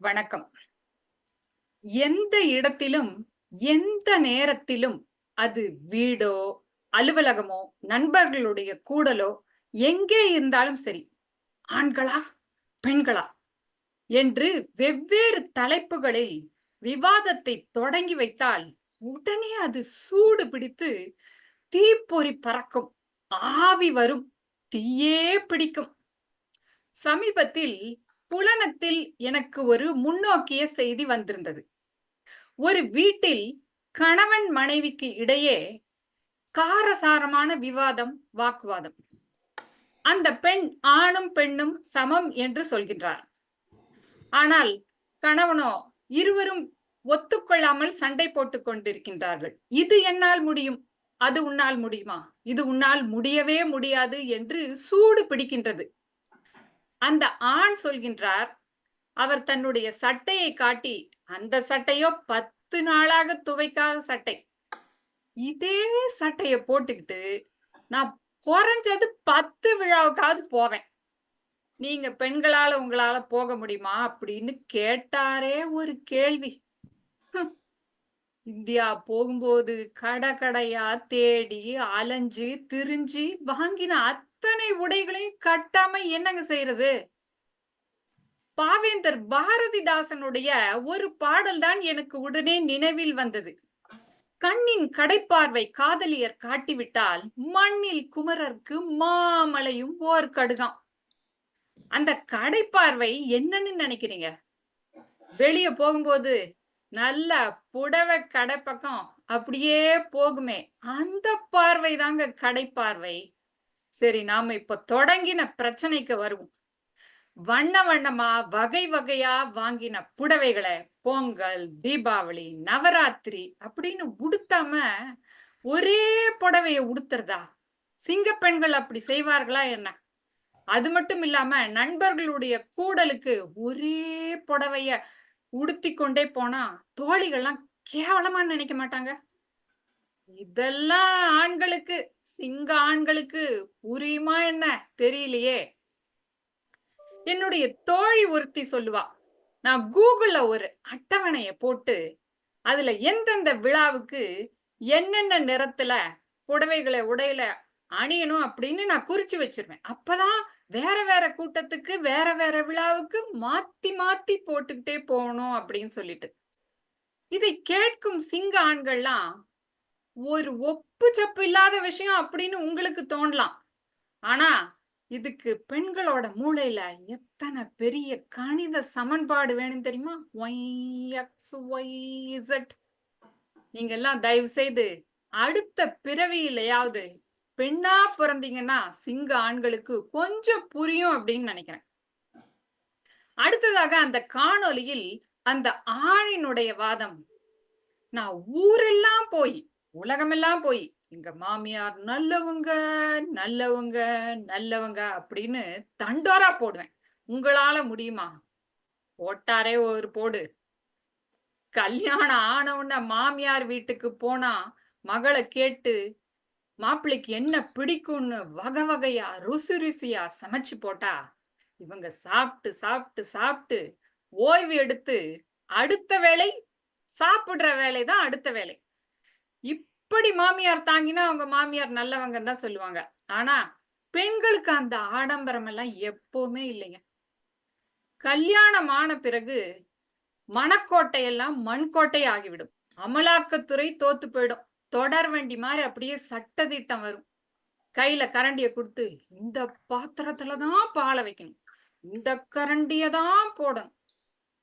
வணக்கம். எந்த இடத்திலும் எந்த நேரத்திலும் அது வீடோ அலுவலகமோ நண்பர்களுடைய கூடலோ எங்கே இருந்தாலும் சரி ஆண்களா பெண்களா என்று வெவ்வேறு தலைப்புகளில் விவாதத்தை தொடங்கி வைத்தால் உடனே அது சூடு பிடித்து தீப்பொறி பறக்கும் ஆவி வரும் தீயே பிடிக்கும். சமீபத்தில் புலனத்தில் எனக்கு ஒரு முன்னோக்கிய செய்தி வந்திருந்தது. ஒரு வீட்டில் கணவன் மனைவிக்கு இடையே காரசாரமான விவாதம் வாக்குவாதம். அந்த பெண் ஆணும் பெண்ணும் சமம் என்று சொல்கின்றார். ஆனால் கணவனோ இருவரும் ஒத்துக்கொள்ளாமல் சண்டை போட்டுக் கொண்டிருக்கின்றார்கள். இது என்னால் முடியும் அது உன்னால் முடியுமா? இது உன்னால் முடியவே முடியாது என்று சூடு பிடிக்கின்றது. அந்த ஆண் சொல்கின்றார் அவர் தன்னுடைய சட்டையை காட்டி அந்த சட்டையோ பத்து நாளாக துவைக்காத சட்டை. இதே சட்டைய போட்டுக்கிட்டு நான் குறைஞ்சது பத்து விழாவுக்காவது போவேன். நீங்க பெண்களால உங்களால போக முடியுமா அப்படின்னு கேட்டாரே ஒரு கேள்வி. இந்தியா போகும்போது கடை கடையா தேடி அலைஞ்சு திரிஞ்சு வாங்கின அத்தனை உடைகளையும் கட்டாம என்னங்க செய்யறது பாவேந்தர் பாரதிதாசனுடைய ஒரு பாடல் தான் எனக்கு உடனே நினைவில் வந்தது. கண்ணின் கடைப்பார்வை காதலியர் காட்டிவிட்டால் மண்ணில் குமரர்க்கு மாமலையும் ஓர் கடுகாம். அந்த கடைப்பார்வை என்னன்னு நினைக்கிறீங்க? வெளிய போகும்போது நல்ல புடவை கடை பக்கம் அப்படியே போகுமே. அந்த பார்வை தாங்க கடைப்பார்வை. சரி நாம இப்ப தொடங்கின பிரச்சனைக்கு வருவோம். வண்ண வண்ணமா வகை வகையா வாங்கின புடவைகளை பொங்கல் தீபாவளி நவராத்திரி அப்படின்னு உடுத்தாம ஒரே புடவைய உடுத்துறதா? சிங்க பெண்கள் அப்படி செய்வார்களா என்ன? அது மட்டும் இல்லாம நண்பர்களுடைய கூடலுக்கு ஒரே புடவைய உடுத்தி கொண்டே போனா தோழிகள்லாம் கேவலமா நினைக்க மாட்டாங்க. இதெல்லாம் ஆண்களுக்கு சிங்க ஆண்களுக்கு புரியுமா என்ன? தெரியலையே. என்னுடைய தோழி ஒருத்தி சொல்லுவா நான் கூகுள்ல ஒரு அட்டவணைய போட்டு அதுல எந்தெந்த விழாவுக்கு என்னென்ன நிறத்துல புடவைகளை உடையில அணியணும் அப்படின்னு நான் குறிச்சு வச்சிருவேன். அப்பதான் வேற வேற கூட்டத்துக்கு வேற வேற விழாவுக்கு மாத்தி மாத்தி போட்டுக்கிட்டே போகணும் அப்படின்னு சொல்லிட்டு. இதை கேட்கும் சிங்க ஆண்கள்லாம் ஒரு ஒப்பு சப்பு இல்லாத விஷயம் அப்படின்னு உங்களுக்கு தோணலாம். ஆனா இதுக்கு பெண்களோட மூளையில எத்தனை பெரிய கணித சமன்பாடு வேணும் தெரியுமா? ஒய் எக்ஸ் ஒய் இசட் நீங்க எல்லாம் தயவு செய்து அடுத்த பிறவியிலையாவது பெண்ணா பிறந்தீங்கன்னா சிங்க ஆண்களுக்கு கொஞ்சம் புரியும் அப்படின்னு நினைக்கிறேன். அடுத்ததாக அந்த காணொலியில் அந்த ஆணினுடைய வாதம். நான் ஊரெல்லாம் போய் உலகமெல்லாம் போய் எங்க மாமியார் நல்லவங்க நல்லவங்க நல்லவங்க அப்படின்னு தண்டோரா போடுவேன். உங்களால முடியுமா? போட்டாரே ஒரு போடு. கல்யாணம் ஆனவுன்ன மாமியார் வீட்டுக்கு போனா மகளை கேட்டு மாப்பிள்ளைக்கு என்ன பிடிக்கும்னு வகை வகையா ருசி ருசியா சமைச்சு போட்டா இவங்க சாப்பிட்டு சாப்பிட்டு சாப்பிட்டு ஓய்வு எடுத்து அடுத்த வேலை சாப்பிடுற வேலை தான் அடுத்த வேலை இப்படி மாமியார் தாங்கினா அவங்க மாமியார் நல்லவங்க தான் சொல்லுவாங்க. ஆனா பெண்களுக்கு அந்த ஆடம்பரம் எல்லாம் எப்பவுமே இல்லைங்க. கல்யாணம் ஆன பிறகு மணக்கோட்டையெல்லாம் மண்கோட்டை ஆகிவிடும். அமலாக்கத்துறை தோத்து போயிடும். தொடர் வண்டி மாதிரி அப்படியே சட்டதிட்டம் வரும். கையில கரண்டிய கொடுத்து இந்த பாத்திரத்துலதான் பாலை வைக்கணும். இந்த கரண்டிய தான் போடணும்.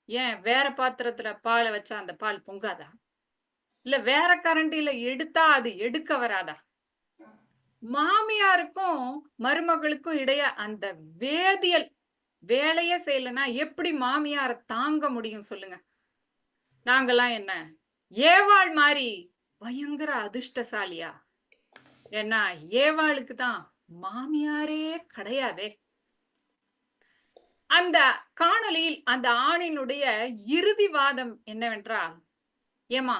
ஏன் வேற பாத்திரத்துல பாலை வச்சா அந்த பால் பொங்காதா? இல்ல வேற கரண்டியில எடுத்தா அது எடுக்க வராதா? மாமியாருக்கும் மருமகளுக்கும் இடைய அந்த வேதியல் வேலையே செய்யலன்னா எப்படி மாமியார தாங்க முடியும் சொல்லுங்க? நாங்கெல்லாம் என்ன ஏவாள் மாதிரி பயங்கர அதிர்ஷ்டசாலியா? ஏன்னா ஏவாளுக்கு தான் மாமியாரே கிடையாதே. அந்த காணொலியில் அந்த ஆணினுடைய இறுதி வாதம் என்னவென்றால் ஏமா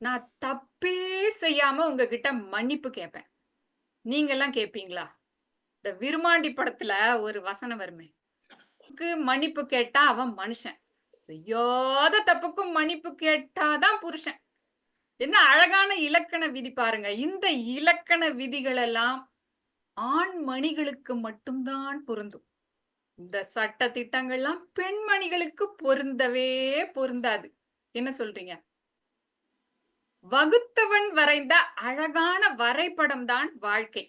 நான் தப்பே செய்யாம உங்ககிட்ட மன்னிப்பு கேட்பேன் நீங்க எல்லாம் கேட்பீங்களா இந்த விருமாண்டி படத்துல ஒரு வசனம் வருமே. மன்னிப்பு கேட்டா அவன் மனுஷன். செய்யாத தப்புக்கும் மன்னிப்பு கேட்டாதான் புருஷன். என்ன அழகான இலக்கண விதி பாருங்க. இந்த இலக்கண விதிகள் எல்லாம் ஆண் மணிகளுக்கு மட்டும்தான் பொருந்தும். இந்த சட்ட திட்டங்கள்லாம் பெண்மணிகளுக்கு பொருந்தவே பொருந்தாது. என்ன சொல்றீங்க? வகுத்தவன் வரைந்த அழகான வரைபடம் தான் வாழ்க்கை.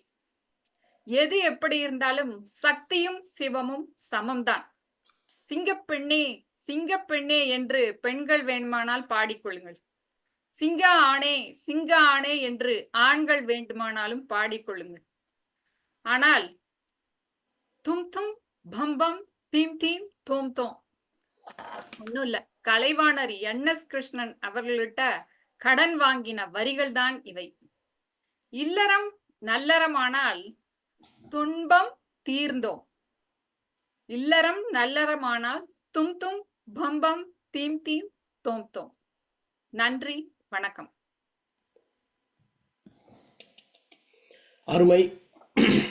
எது எப்படி இருந்தாலும் சக்தியும் சிவமும் சமம்தான் சிங்கப்பெண்ணே சிங்கப்பெண்ணே என்று பெண்கள் வேண்டுமானால் பாடிக்கொள்ளுங்கள். சிங்க ஆணே சிங்க ஆணே என்று ஆண்கள் வேண்டுமானாலும் பாடிக்கொள்ளுங்கள். ஆனால் தும் தும் பம்பம் தீம் தீம் தோம் தோம். ஒன்னும் இல்ல. கலைவாணர் என் எஸ் கிருஷ்ணன் அவர்களிட்ட கடன் வாங்கின வரிகள் தான் இவை. இல்லறம் நல்லறமானால் துன்பம் தீர்ந்தோம். இல்லறம் நல்லறமானால் தும் தும் பம்பம் தீம் தீம் தோம் தோம். நன்றி. வணக்கம். அருமை.